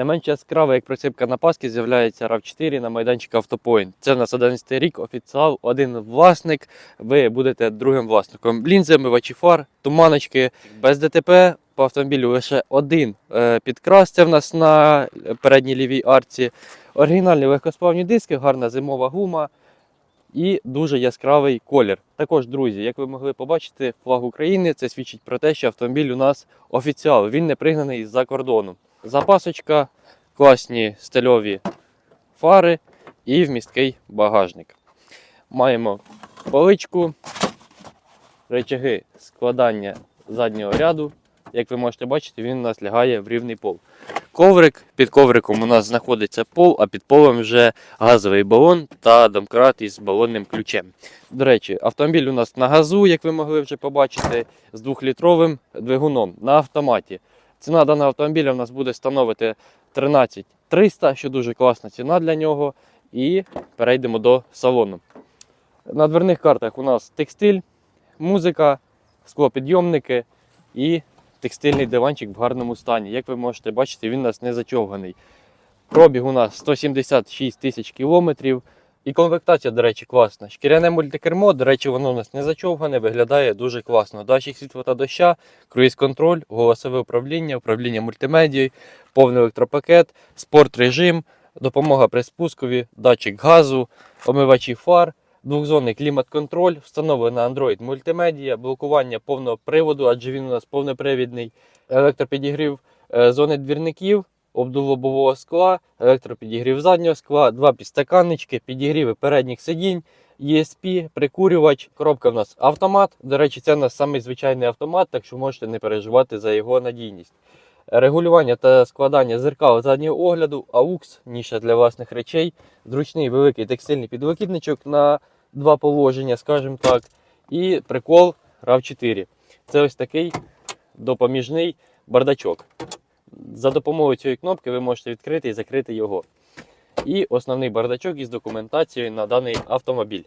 Не менш яскраво, як прицепка на паски, з'являється RAV4 на майданчику Автопоінт. Це в нас 11 рік, офіціал, один власник. Ви будете другим власником. Лінзи, мивачі фар, туманочки, без ДТП. По автомобілю лише один е, підкрас. Це в нас на передній лівій арці. Оригінальні легкосплавні диски, гарна зимова гума і дуже яскравий колір. Також, друзі, як ви могли побачити, флаг України це свідчить про те, що автомобіль у нас офіціал, він не пригнаний з-за кордону. Запасочка, класні стильові фари і вмісткий багажник. Маємо поличку, речаги складання заднього ряду. Як ви можете бачити, він у нас лягає в рівний пол. Коврик, під ковриком у нас знаходиться пол, а під полом вже газовий балон та домкрат із балонним ключем. До речі, автомобіль у нас на газу, як ви могли вже побачити, з 2-літровим двигуном на автоматі. Ціна даного автомобіля у нас буде становити 13 300, що дуже класна ціна для нього. І перейдемо до салону. На дверних картах у нас текстиль, музика, склопідйомники і текстильний диванчик в гарному стані. Як ви можете бачити, він у нас не зачовганий. Пробіг у нас 176 тисяч кілометрів. І комплектація, до речі, класна. Шкіряне мультикермо, до речі, воно у нас не зачовгане, виглядає дуже класно. Датчик світла та доща, круїз-контроль, голосове управління, управління мультимедією, повний електропакет, спорт режим, допомога при спускові, датчик газу, омивачі фар, двохзонний клімат-контроль, встановлена Android мультимедія, блокування повного приводу, адже він у нас повнопривідний, електропідігрів е, зони двірників, обдув лобового скла, електропідігрів заднього скла, два підстаканнички, підігріви передніх сидінь, ESP, прикурювач. Коробка в нас автомат. До речі, це у нас самий звичайний автомат, так що можете не переживати за його надійність. Регулювання та складання зеркал заднього огляду, AUX, ніша для власних речей, зручний великий текстильний підлокітничок на два положення, скажімо так, і прикол RAV4. Це ось такий допоміжний бардачок. За допомогою цієї кнопки ви можете відкрити і закрити його. І основний бардачок із документацією на даний автомобіль.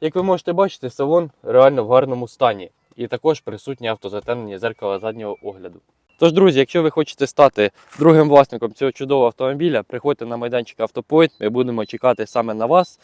Як ви можете бачити, салон реально в гарному стані. І також присутнє автозатемнення зеркала заднього огляду. Тож, друзі, якщо ви хочете стати другим власником цього чудового автомобіля, приходьте на майданчик Автопойнт, ми будемо чекати саме на вас.